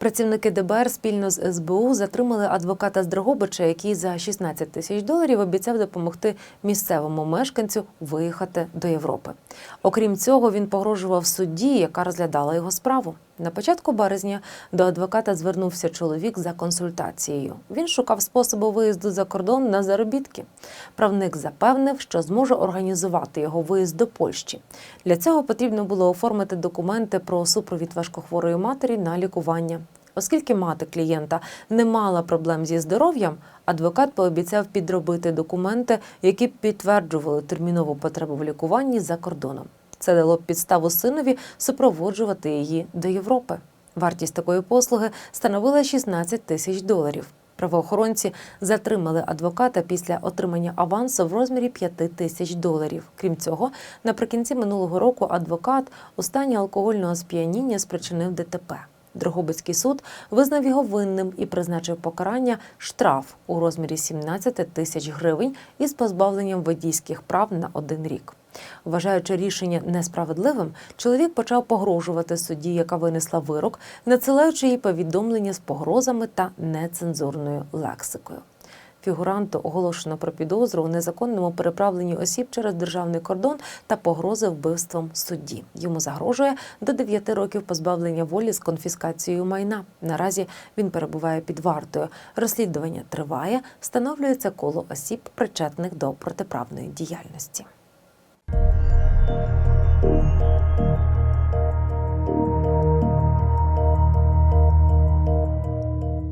Працівники ДБР спільно з СБУ затримали адвоката з Дрогобича, який за 16 тисяч доларів обіцяв допомогти місцевому мешканцю виїхати до Європи. Окрім цього, він погрожував судді, яка розглядала його справу. На початку березня до адвоката звернувся чоловік за консультацією. Він шукав способу виїзду за кордон на заробітки. Правник запевнив, що зможе організувати його виїзд до Польщі. Для цього потрібно було оформити документи про супровід важкохворої матері на лікування. Оскільки мати клієнта не мала проблем зі здоров'ям, адвокат пообіцяв підробити документи, які б підтверджували термінову потребу в лікуванні за кордоном. Це дало підставу синові супроводжувати її до Європи. Вартість такої послуги становила 16 тисяч доларів. Правоохоронці затримали адвоката після отримання авансу в розмірі 5 тисяч доларів. Крім цього, наприкінці минулого року адвокат у стані алкогольного сп'яніння спричинив ДТП. Дрогобицький суд визнав його винним і призначив покарання штраф у розмірі 17 тисяч гривень із позбавленням водійських прав на один рік. Вважаючи рішення несправедливим, чоловік почав погрожувати судді, яка винесла вирок, надсилаючи їй повідомлення з погрозами та нецензурною лексикою. Фігуранту оголошено про підозру у незаконному переправленні осіб через державний кордон та погрози вбивством судді. Йому загрожує до 9 років позбавлення волі з конфіскацією майна. Наразі він перебуває під вартою. Розслідування триває, встановлюється коло осіб, причетних до протиправної діяльності. Thank you.